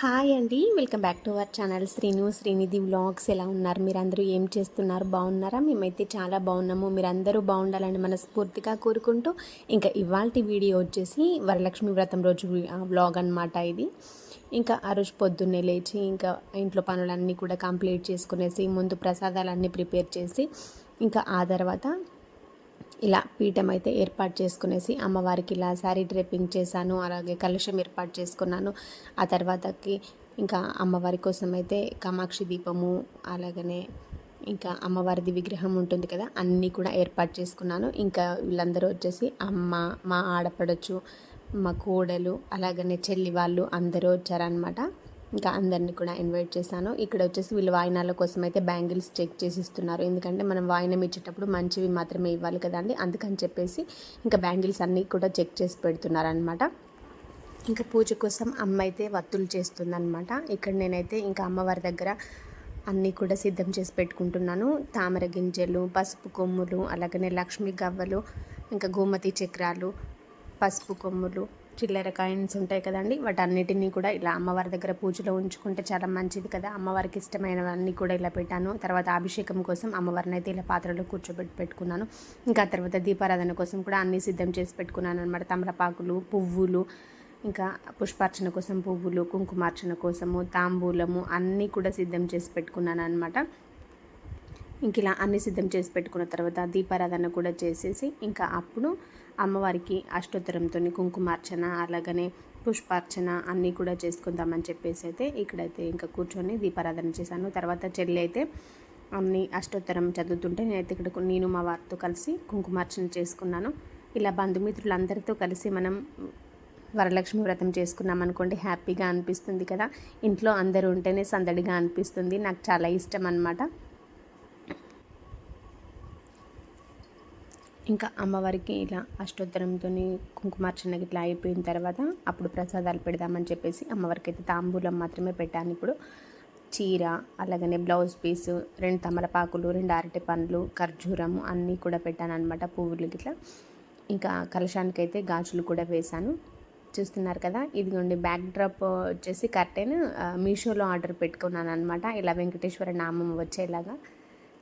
Hi అండి. Welcome back to our channel Srinu Srinidhi vlogs. ఎలా ఉన్నారు? మీరందరూ ఏం చేస్తున్నారు? బాగున్నారా? మేమైతే చాలా బాగున్నాము. మీరందరూ బాగుండాలని మనస్ఫూర్తిగా కోరుకుంటూ ఇంకా ఇవాళ వీడియో వచ్చేసి వరలక్ష్మి వ్రతం రోజు వ్లాగ్ అనమాట ఇది. ఇంకా ఆ రోజు పొద్దున్నే లేచి ఇంకా ఇంట్లో పనులన్నీ కూడా కంప్లీట్ చేసుకునేసి ముందు ప్రసాదాలన్నీ ప్రిపేర్ చేసి ఇంకా ఆ తర్వాత ఇలా పీఠం అయితే ఏర్పాటు చేసుకునేసి అమ్మవారికి ఇలా శారీ డ్రెప్పింగ్ చేశాను అలాగే కలుషం ఏర్పాటు చేసుకున్నాను. ఆ తర్వాతకి ఇంకా అమ్మవారి కోసం అయితే కామాక్షి దీపము అలాగనే ఇంకా అమ్మవారిది విగ్రహం ఉంటుంది కదా అన్నీ కూడా ఏర్పాటు చేసుకున్నాను. ఇంకా వీళ్ళందరూ వచ్చేసి అమ్మ మా ఆడపడచ్చు మా కోడలు అలాగనే చెల్లి వాళ్ళు అందరూ వచ్చారనమాట ఇంకా అందరినీ కూడా ఇన్వైట్ చేశాను. ఇక్కడ వచ్చేసి వీళ్ళు వాయినాల కోసం అయితే బ్యాంగిల్స్ చెక్ చేసి ఇస్తున్నారు ఎందుకంటే మనం వాయినం ఇచ్చేటప్పుడు మంచివి మాత్రమే ఇవ్వాలి కదండి అందుకని చెప్పేసి ఇంకా బ్యాంగిల్స్ అన్నీ కూడా చెక్ చేసి పెడుతున్నారనమాట ఇంకా పూజ కోసం అమ్మ అయితే వత్తులు చేస్తుందనమాట ఇక్కడ నేనైతే ఇంకా అమ్మవారి దగ్గర అన్నీ కూడా సిద్ధం చేసి పెట్టుకుంటున్నాను. తామర గింజలు పసుపు కొమ్ములు అలాగనే లక్ష్మీ గవ్వలు ఇంకా గోమతి చక్రాలు పసుపు కొమ్ములు చిల్లర కాయిన్స్ ఉంటాయి కదండి. వాటన్నిటినీ కూడా ఇలా అమ్మవారి దగ్గర పూజలో ఉంచుకుంటే చాలా మంచిది కదా. అమ్మవారికి ఇష్టమైనవన్నీ కూడా ఇలా పెట్టాను. తర్వాత అభిషేకం కోసం అమ్మవారిని అయితే ఇలా పాత్రలో కూర్చోబెట్టి పెట్టుకున్నాను. ఇంకా తర్వాత దీపారాధన కోసం కూడా అన్నీ సిద్ధం చేసి పెట్టుకున్నాను అనమాట తమలపాకులు పువ్వులు ఇంకా పుష్పార్చన కోసం పువ్వులు కుంకుమార్చన కోసము తాంబూలము అన్నీ కూడా సిద్ధం చేసి పెట్టుకున్నాను అనమాట ఇంక ఇలా అన్నీ సిద్ధం చేసి పెట్టుకున్న తర్వాత దీపారాధన కూడా చేసేసి ఇంకా అప్పుడు అమ్మవారికి అష్టోత్తరంతో కుంకుమార్చన అలాగనే పుష్పార్చన అన్నీ కూడా చేసుకుందామని చెప్పేసి అయితే ఇక్కడైతే ఇంకా కూర్చొని దీపారాధన చేశాను. తర్వాత చెల్లి అయితే అన్ని అష్టోత్తరం చదువుతుంటే నేనైతే ఇక్కడ నేను మా వారితో కలిసి కుంకుమార్చన చేసుకున్నాను. ఇలా బంధుమిత్రులందరితో కలిసి మనం వరలక్ష్మి వ్రతం చేసుకున్నాం అనుకోండి హ్యాపీగా అనిపిస్తుంది కదా. ఇంట్లో అందరూ ఉంటేనే సందడిగా అనిపిస్తుంది. నాకు చాలా ఇష్టం అనమాట ఇంకా అమ్మవారికి ఇలా అష్టోత్తరంతో కుంకుమార్చన ఇట్లా అయిపోయిన తర్వాత అప్పుడు ప్రసాదాలు పెడదామని చెప్పేసి అమ్మవారికి అయితే తాంబూలం మాత్రమే పెట్టాను. ఇప్పుడు చీర అలాగనే బ్లౌజ్ పీసు రెండు తమలపాకులు రెండు అరటి పండ్లు ఖర్జూరం అన్నీ కూడా పెట్టాను అనమాట పువ్వులు ఇట్లా ఇంకా కలశానికి అయితే గాజులు కూడా వేశాను. చూస్తున్నారు కదా ఇదిగోండి బ్యాక్ డ్రాప్ వచ్చేసి కర్టెన్ మీషోలో ఆర్డర్ పెట్టుకున్నాను అనమాట ఇలా వెంకటేశ్వర నామం వచ్చేలాగా.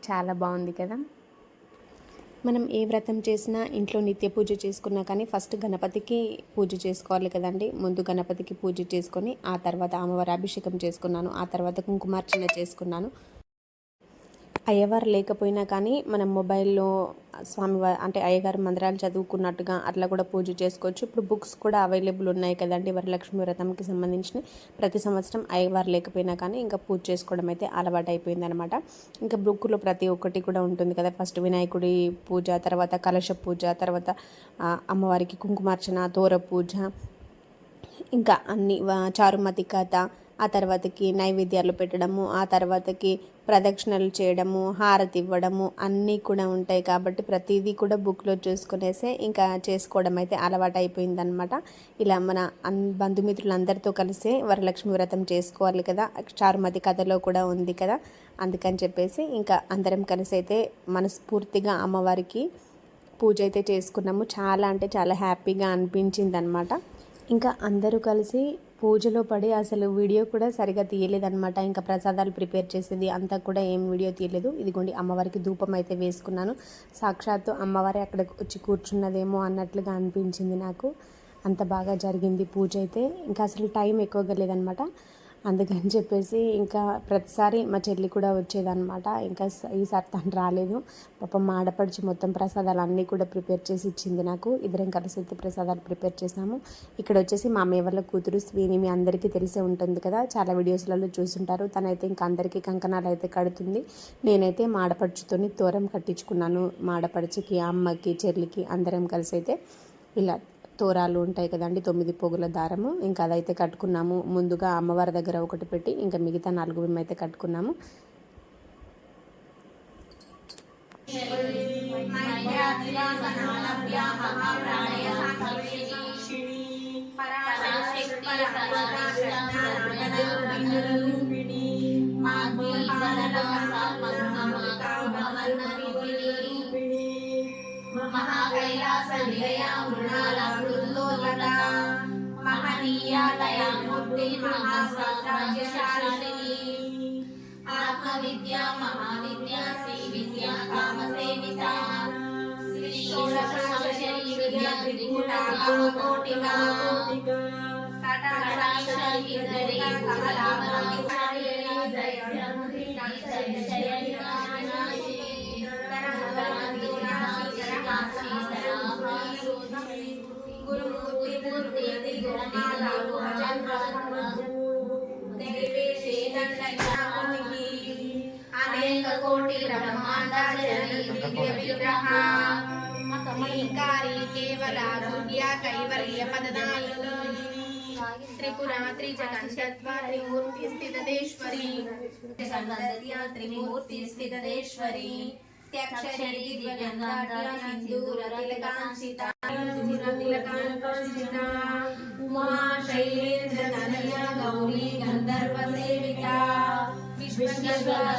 చాలా బాగుంది కదా. మనం ఏ వ్రతం చేసినా ఇంట్లో నిత్య పూజ చేసుకున్నా కానీ ఫస్ట్ గణపతికి పూజ చేసుకోవాలి కదండి. ముందు గణపతికి పూజ చేసుకొని ఆ తర్వాత అమ్మవారి అభిషేకం చేసుకున్నాను. ఆ తర్వాత కుంకుమార్చన చేసుకున్నాను. అయ్యవారు లేకపోయినా కానీ మనం మొబైల్లో స్వామివారి అంటే అయ్యగారు మందిరాలు చదువుకున్నట్టుగా అట్లా కూడా పూజ చేసుకోవచ్చు. ఇప్పుడు బుక్స్ కూడా అవైలబుల్ ఉన్నాయి కదండి వరలక్ష్మి వ్రతంకి సంబంధించిన ప్రతి సంవత్సరం అయ్యవారు లేకపోయినా కానీ ఇంకా పూజ చేసుకోవడం అయితే అలవాటు అయిపోయింది అనమాట ఇంకా బుక్లో ప్రతి ఒక్కటి కూడా ఉంటుంది కదా. ఫస్ట్ వినాయకుడి పూజ తర్వాత కలశ పూజ తర్వాత అమ్మవారికి కుంకుమార్చన తోర పూజ ఇంకా అన్ని చారుమతి కథ ఆ తర్వాతకి నైవేద్యాలు పెట్టడము ఆ తర్వాతకి ప్రదక్షిణలు చేయడము హారతి ఇవ్వడము అన్నీ కూడా ఉంటాయి కాబట్టి ప్రతిదీ కూడా బుక్లో చూసుకునేసే ఇంకా చేసుకోవడం అయితే అలవాటు అయిపోయిందనమాట ఇలా మన అన్ బంధుమిత్రులందరితో కలిసే వరలక్ష్మి వ్రతం చేసుకోవాలి కదా చారుమతి కథలో కూడా ఉంది కదా అందుకని చెప్పేసి ఇంకా అందరం కలిసి అయితే మనస్ఫూర్తిగా అమ్మవారికి పూజ అయితే చేసుకున్నాము. చాలా అంటే చాలా హ్యాపీగా అనిపించింది అనమాట ఇంకా అందరూ కలిసి పూజలో పడి అసలు వీడియో కూడా సరిగా తీయలేదనమాట ఇంకా ప్రసాదాలు ప్రిపేర్ చేసేది అంతా కూడా ఏం వీడియో తీయలేదు. ఇదిగోండి అమ్మవారికి ధూపం అయితే వేసుకున్నాను. సాక్షాత్తు అమ్మవారి అక్కడ వచ్చి కూర్చున్నదేమో అన్నట్లుగా అనిపించింది నాకు. అంత బాగా జరిగింది పూజ అయితే. ఇంకా అసలు టైం ఎక్కువగా లేదనమాట అందుకని చెప్పేసి ఇంకా ప్రతిసారి మా చెల్లి కూడా వచ్చేదనమాట ఇంకా ఈసారి తను రాలేదు. పాపం మా ఆడపడిచి మొత్తం ప్రసాదాలు అన్నీ కూడా ప్రిపేర్ చేసి ఇచ్చింది నాకు. ఇద్దరం కలిసి అయితే ప్రసాదాలు ప్రిపేర్ చేసాము. ఇక్కడ వచ్చేసి మా అమ్మయ్య వాళ్ళ కూతురు స్వీని మీ అందరికీ తెలిసే ఉంటుంది కదా. చాలా వీడియోస్లలో చూసుంటారు. తనైతే ఇంకా అందరికీ కంకణాలు అయితే కడుతుంది. నేనైతే మా ఆడపడుచుతోని తోరం కట్టించుకున్నాను. మా ఆడపడుచుకి అమ్మకి చెల్లికి అందరం కలిసి అయితే ఇలా తోరాలు ఉంటాయి కదండి తొమ్మిది పోగుల దారము. ఇంకా అదైతే కట్టుకున్నాము. ముందుగా అమ్మవారి దగ్గర ఒకటి పెట్టి ఇంకా మిగతా నాలుగు మేము కట్టుకున్నాము. మహాకైలాస నిలయ మృణాల మృదులోలట మహనీయ దయామూర్తి మహాస్వాజ్యశాలిని ఆత్మవిద్య మహావిద్య జయ అనేక కోటి బ్రహ్మాండ దివ్య విగ్రహ. మకమీకారి కేవల దుర్య కైవల్య పదనాయిని త్రిపుర త్రిజగన్షత్వ త్రిమూర్తి స్థితదేశ్వరి. త్రిమూర్తి స్థితదేశ్వరి. త్యక్షరి దివ్యగంగాఢ్య సింధూర తిలకాంశిత. సింధూర తిలకాంశిత. ఉమా శైలేంద్ర తనయ గౌరీ గంధర్వ సేవిత. విశ్వగర్భావరావాగీశ్వరి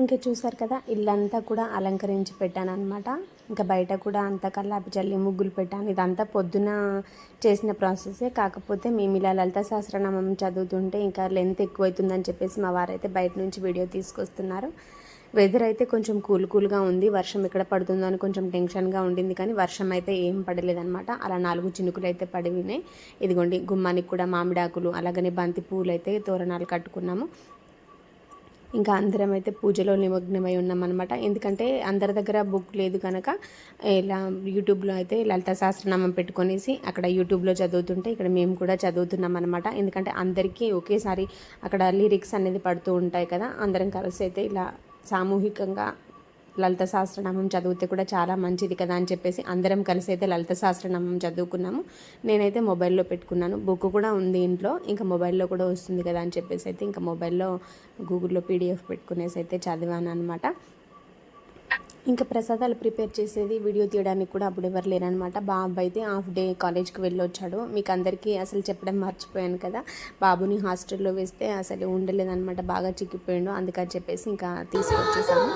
ఇంకా చూసారు కదా ఇల్లంతా కూడా అలంకరించి పెట్టాను అనమాట ఇంకా బయట కూడా అంతా కల్లాపి చల్లి ముగ్గులు పెట్టాను. ఇదంతా పొద్దున చేసిన ప్రాసెసే. కాకపోతే మేము ఇలా లలిత సహస్రనామం చదువుతుంటే ఇంకా లెంత్ ఎక్కువైతుందని చెప్పేసి మా వారైతే బయట నుంచి వీడియో తీసుకొస్తున్నారు. వెదర్ అయితే కొంచెం కూల్ కూల్గా ఉంది. వర్షం ఎక్కడ పడుతుందో అని కొంచెం టెన్షన్గా ఉండింది కానీ వర్షం అయితే ఏం పడలేదనమాట అలా నాలుగు చినుకులు అయితే పడివినాయి ఇదిగోండి గుమ్మానికి కూడా మామిడాకులు అలాగనే బంతి పూలు అయితే తోరణాలు కట్టుకున్నాము. ఇంకా అందరం అయితే పూజలో నిమగ్నమై ఉన్నామన్నమాట. ఎందుకంటే అందరి దగ్గర బుక్ లేదు కనుక ఇలా యూట్యూబ్లో అయితే లలిత సహస్రనామం పెట్టుకొనేసి అక్కడ యూట్యూబ్లో చదువుతుంటే ఇక్కడ మేము కూడా చదువుతున్నాం అనమాట ఎందుకంటే అందరికీ ఒకేసారి అక్కడ లిరిక్స్ అనేది పడుతూ ఉంటాయి కదా అందరం కలిసి అయితే ఇలా సామూహికంగా లలిత సహస్రనామం చదివితే కూడా చాలా మంచిది కదా అని చెప్పేసి అందరం కలిసి అయితే లలిత సహస్రనామం చదువుకున్నాము. నేనైతే మొబైల్లో పెట్టుకున్నాను. బుక్ కూడా ఉంది ఇంట్లో. ఇంకా మొబైల్లో కూడా వస్తుంది కదా అని చెప్పేసి అయితే ఇంకా మొబైల్లో గూగుల్లో పీడిఎఫ్ పెట్టుకునేసి అయితే చదివాను అనమాట ఇంకా ప్రసాదాలు ప్రిపేర్ చేసేది వీడియో తీయడానికి కూడా అప్పుడు ఎవరు లేరనమాట. బాబు అయితే హాఫ్ డే కాలేజ్కి వెళ్ళొచ్చాడు. మీకు అందరికీ అసలు చెప్పడం మర్చిపోయాను కదా. బాబుని హాస్టల్లో వేస్తే అసలు ఉండలేదన్నమాట బాగా చిక్కిపోయాడు. అందుకని చెప్పేసి ఇంకా తీసుకొచ్చేసాము.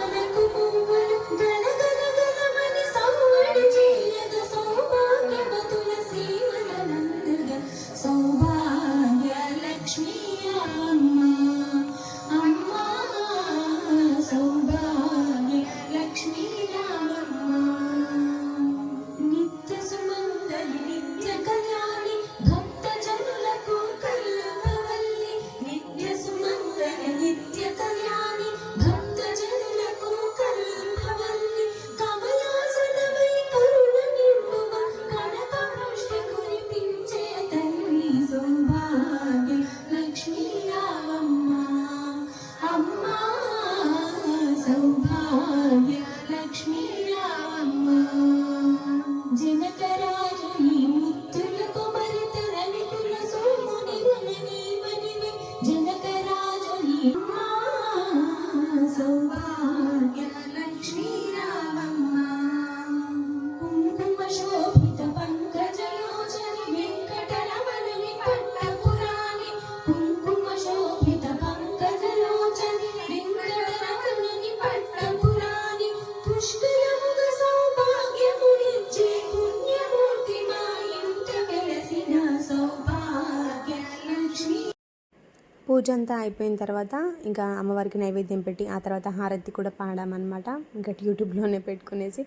పూజ అంతా అయిపోయిన తర్వాత ఇంకా అమ్మవారికి నైవేద్యం పెట్టి ఆ తర్వాత హారతి కూడా పాడామన్నమాట. ఇంకా యూట్యూబ్లోనే పెట్టుకునేసి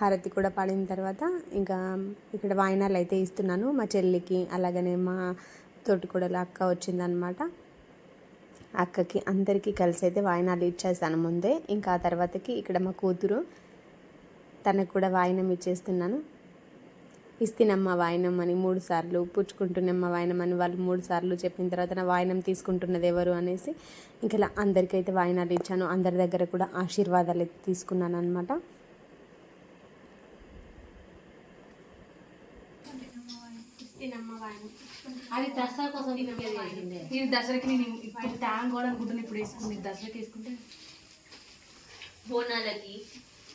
హారతి కూడా పాడిన తర్వాత ఇంకా ఇక్కడ వాయినాలు అయితే ఇస్తున్నాను. మా చెల్లికి అలాగనే మా తోటికోడల అక్క వచ్చిందనమాట అక్కకి అందరికీ కలిసి అయితే వాయినాలు ఇచ్చేసాను ముందే. ఇంకా ఆ తర్వాతకి ఇక్కడ మా కూతురు తనకు కూడా వాయినం ఇచ్చేస్తున్నాను. ఇస్తినమ్మ వాయినం అని మూడు సార్లు పుచ్చుకుంటున్నమ్మ వాయినం అని వాళ్ళు మూడు సార్లు చెప్పిన తర్వాత నా వాయినం తీసుకుంటున్నది ఎవరు అనేసి ఇంకా ఇలా అందరికైతే వాయినాలు ఇచ్చాను. అందరి దగ్గర కూడా ఆశీర్వాదాలు అయితే తీసుకున్నాను అనమాట అది దసరా కోసం నేను దసరాకి నేను ఇప్పుడు ట్యాంక్ కూడా అనుకుంటున్నా ఇప్పుడు దసరాకి వేసుకుంటే. బోనాలకి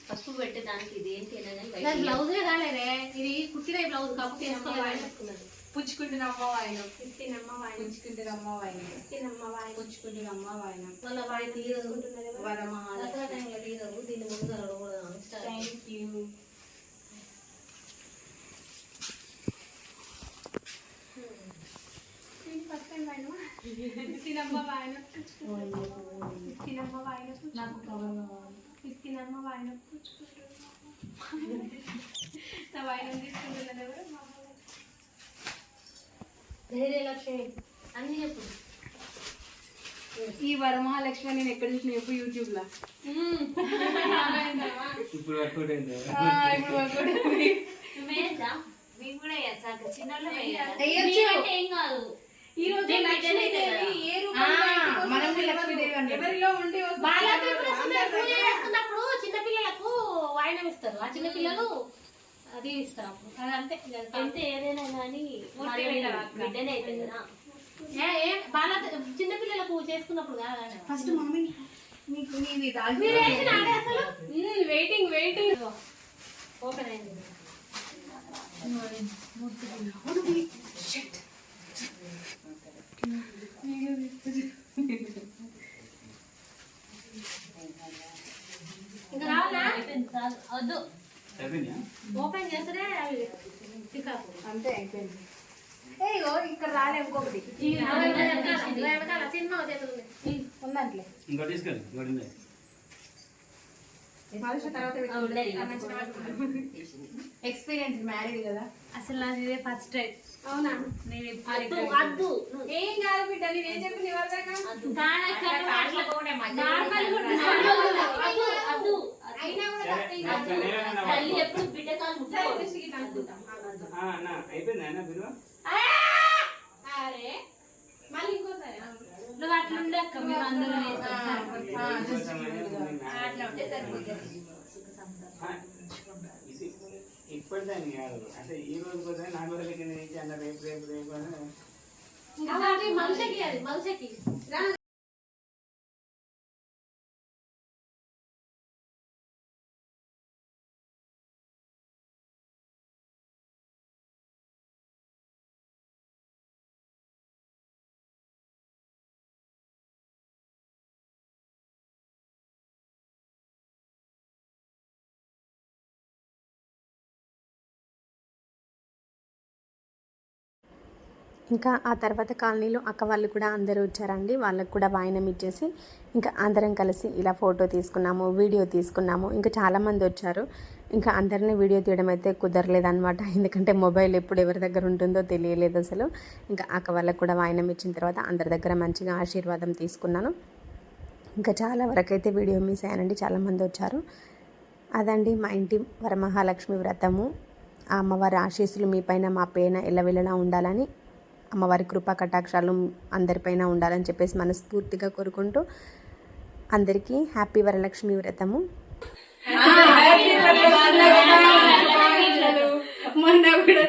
పసుపు పెట్టడానికి ఇది ఏంటి అనేది బయట దాని బ్లౌజే కాలేదే ఇది కుట్టిన బ్లౌజ్ కాబట్టి వేసుకోలేదు పుచ్చుకుంటున్న అమ్మ వాయన పుచ్చుకుంటున్న అమ్మ వాయన పుచ్చుకుంటున్న అమ్మ వాయన మళ్ళీ వాడి తీయదు వరమహాల దసరా టైంలో తీయదు దీన్ని ముందు కూడా స్టార్ట్ థ్యాంక్ యూ నాకు కవర్ కావాలి ధైర్యలక్ష్మి అన్ని చెప్పు. ఈ వరమహాలక్ష్మి నేను ఎక్కడ చూసిన ఎప్పుడు యూట్యూబ్లో ఇప్పుడు మనం. లక్ష్మీదేవి. ఎవరిలో ఉండి వస్తుందో బాలాజీ తెలియదు. కూడా చిన్న అందరి పూజ దగ్గర చేసుకున్నప్పుడు చిన్న పిల్లలకు వాయినం ఇస్తారు. ఆ చిన్న పిల్లలు అది ఇస్తారు అది అంతే. ఎంత ఏదైనా కానీ? బిడ్డనే బాలా చిన్న పిల్లలకు చేసుకున్నప్పుడు కాదు ఫస్ట్ మమ్మీ నీది అసలు? వెయిటింగ్ వెయిటింగ్ ఓపెన్ అయింది. ఇంకా రావాలా అయిపోయింది చాలు. వద్దు. ఓపెన్ చేస్తే అంతే అయిపోయింది. ఏ ఇగో ఇక్కడ రాలే ఇంకొకటి. వెనకాల సినిమా చేతులు ఉందంట్లే. ఇంకోటి తీసుకెళ్ళి ఇంకోటి. ఎక్స్పీరియన్స్ మ్యారీడ్ కదా. అసలు నాది ఇదే ఫస్ట్ టైం అవునా? నేను అద్దు అద్దు ఏం కాదు బిడ్డ నేనేం కూడా నాకు నేనేమన్నా తల్లి ఎప్పుడు బిడ్డ కాలు అయిపోయిందా బిరువ అరే మళ్ళీ ఇంకోసారి నువ్వు అట్లుండే అక్క మేము అందరం వేస్తాం. అట్లా ఇది ఇప్పటిదాన్ని కాదు. అంటే ఈ రోజు కోసం నాలుగు రోజుల కింద నుంచి అన్న రేపు రేపు రేపు అని అది మనిషికి అది మనిషికి. ఇంకా ఆ తర్వాత కాలనీలో అక్క వాళ్ళు కూడా అందరూ వచ్చారండి. వాళ్ళకు కూడా వాయినం ఇచ్చేసి ఇంకా అందరం కలిసి ఇలా ఫోటో తీసుకున్నాము వీడియో తీసుకున్నాము. ఇంకా చాలామంది వచ్చారు. ఇంకా అందరినీ వీడియో తీయడం అయితే కుదరలేదన్నమాట. ఎందుకంటే మొబైల్ ఎప్పుడు ఎవరి దగ్గర ఉంటుందో తెలియలేదు అసలు. ఇంకా అక్క వాళ్ళకు కూడా వాయినం ఇచ్చిన తర్వాత అందరి దగ్గర మంచిగా ఆశీర్వాదం తీసుకున్నాను. ఇంకా చాలా వరకు అయితే వీడియో మిస్ అయ్యానండి. చాలామంది వచ్చారు. అదండి మా ఇంటి వరమహాలక్ష్మి వ్రతము. ఆ అమ్మవారి ఆశీస్సులు మీ పైన మా పైన ఎల్లవెల్లలా ఉండాలని అమ్మవారి కృపా కటాక్షాలు అందరిపైన ఉండాలని చెప్పేసి మనస్ఫూర్తిగా కోరుకుంటూ అందరికీ హ్యాపీ వరలక్ష్మి వ్రతము. మొన్న కూడా